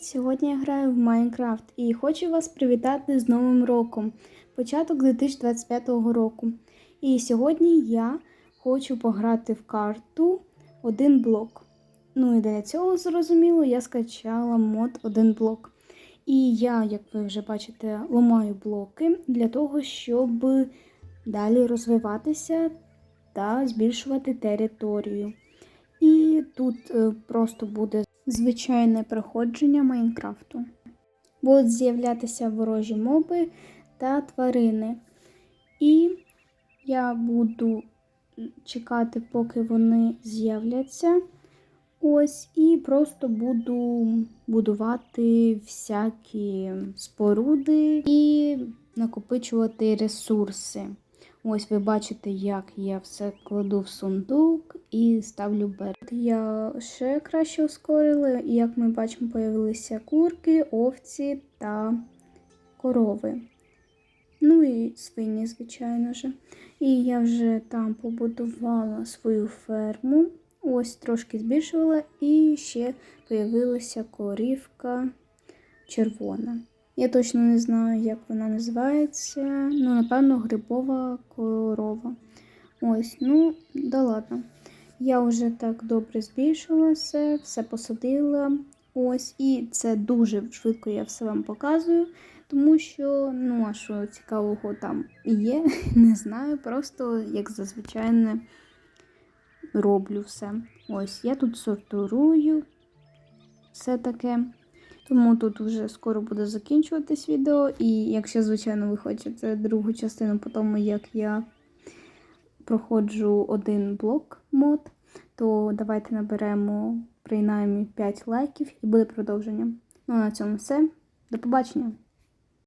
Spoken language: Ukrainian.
Сьогодні я граю в Майнкрафт і хочу вас привітати з Новим роком, початок 2025 року. І сьогодні я хочу пограти в карту один блок. Ну і для цього зрозуміло, я скачала мод один блок. І я, як ви вже бачите, ламаю блоки для того, щоб далі розвиватися та збільшувати територію. І тут е, просто буде звичайне проходження Майнкрафту. Будуть з'являтися ворожі моби та тварини. І я буду чекати, поки вони з'являться. Ось, і просто буду будувати всякі споруди і накопичувати ресурси. Ось ви бачите, як я все кладу в сундук і ставлю берег. Я ще краще ускорила, і як ми бачимо, появилися курки, овці та корови. Ну і свині, звичайно ж. І я вже там побудувала свою ферму. Ось трошки збільшувала, і ще появилася корівка червона. Я точно не знаю, як вона називається. Ну, напевно, грибова корова. Ось, ну, да ладно. Я вже так добре збільшила все, посадила. Ось, і це дуже швидко я все вам показую, тому що, ну, а що цікавого там є, не знаю. Просто, як зазвичай, роблю все. Ось, я тут сортурую все таке. Тому тут вже скоро буде закінчуватись відео. І якщо, звичайно, ви хочете другу частину по тому, як я проходжу один блок мод, то давайте наберемо принаймні 5 лайків і буде продовження. Ну а на цьому все. До побачення!